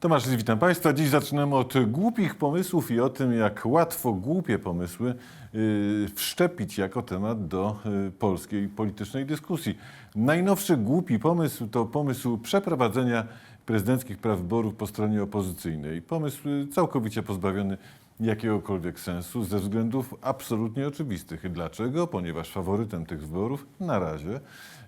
Tomasz, witam Państwa. Dziś zaczynamy od głupich pomysłów i o tym, jak łatwo głupie pomysły y, wszczepić jako temat do y, polskiej politycznej dyskusji. Najnowszy głupi pomysł to pomysł przeprowadzenia prezydenckich praw wyborów po stronie opozycyjnej. Pomysł całkowicie pozbawiony jakiegokolwiek sensu ze względów absolutnie oczywistych. Dlaczego? Ponieważ faworytem tych wyborów na razie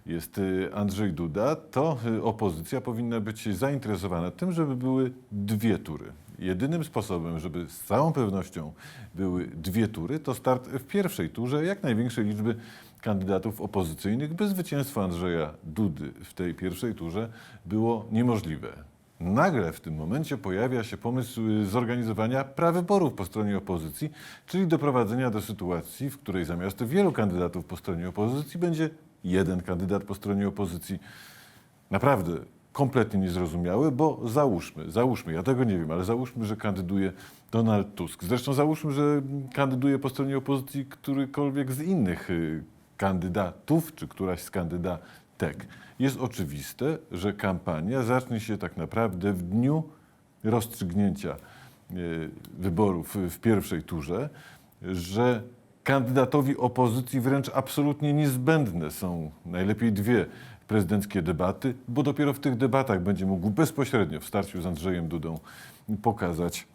jest y, Andrzej Duda, to y, opozycja powinna być zainteresowana tym, żeby były dwie tury. Jedynym sposobem, żeby z całą pewnością były dwie tury, to start w pierwszej turze jak największej liczby kandydatów opozycyjnych, by zwycięstwo Andrzeja Dudy w tej pierwszej turze było niemożliwe. Nagle w tym momencie pojawia się pomysł y, zorganizowania prawyborów po stronie opozycji, czyli doprowadzenia do sytuacji, w której zamiast wielu kandydatów po stronie opozycji będzie jeden kandydat po stronie opozycji. Naprawdę kompletnie niezrozumiały, bo załóżmy, załóżmy, ja tego nie wiem, ale załóżmy, że kandyduje Donald Tusk. Zresztą załóżmy, że kandyduje po stronie opozycji którykolwiek z innych y, kandydatów, czy któraś z kandydatek. Jest oczywiste, że kampania zacznie się tak naprawdę w dniu rozstrzygnięcia y, wyborów w pierwszej turze, że kandydatowi opozycji wręcz absolutnie niezbędne są najlepiej dwie prezydenckie debaty, bo dopiero w tych debatach będzie mógł bezpośrednio w starciu z Andrzejem Dudą pokazać,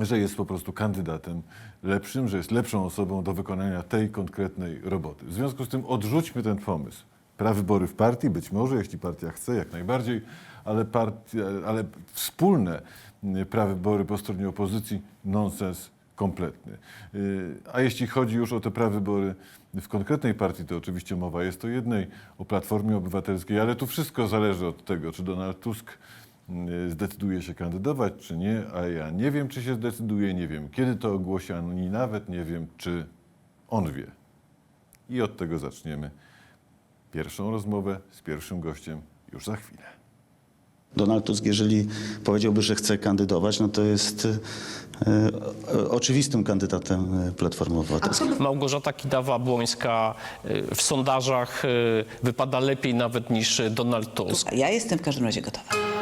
że jest po prostu kandydatem lepszym, że jest lepszą osobą do wykonania tej konkretnej roboty. W związku z tym odrzućmy ten pomysł. Prawybory w partii, być może, jeśli partia chce, jak najbardziej, ale, partia, ale wspólne y, prawybory po stronie opozycji, nonsens kompletny. Y, A jeśli chodzi już o te prawybory w konkretnej partii, to oczywiście mowa jest o jednej, o Platformie Obywatelskiej, ale tu wszystko zależy od tego, czy Donald Tusk y, zdecyduje się kandydować, czy nie, a ja nie wiem, czy się zdecyduje, nie wiem, kiedy to ogłosi, ani nawet nie wiem, czy on wie. I od tego zaczniemy pierwszą rozmowę z pierwszym gościem już za chwilę. Donald Tusk, jeżeli powiedziałby, że chce kandydować, no to jest e, e, oczywistym kandydatem e, Platformy Obywatelskiej. Małgorzata Kidawa-Błońska y, w sondażach wypada lepiej nawet niż Donald Tusk. Ja jestem w każdym razie gotowa.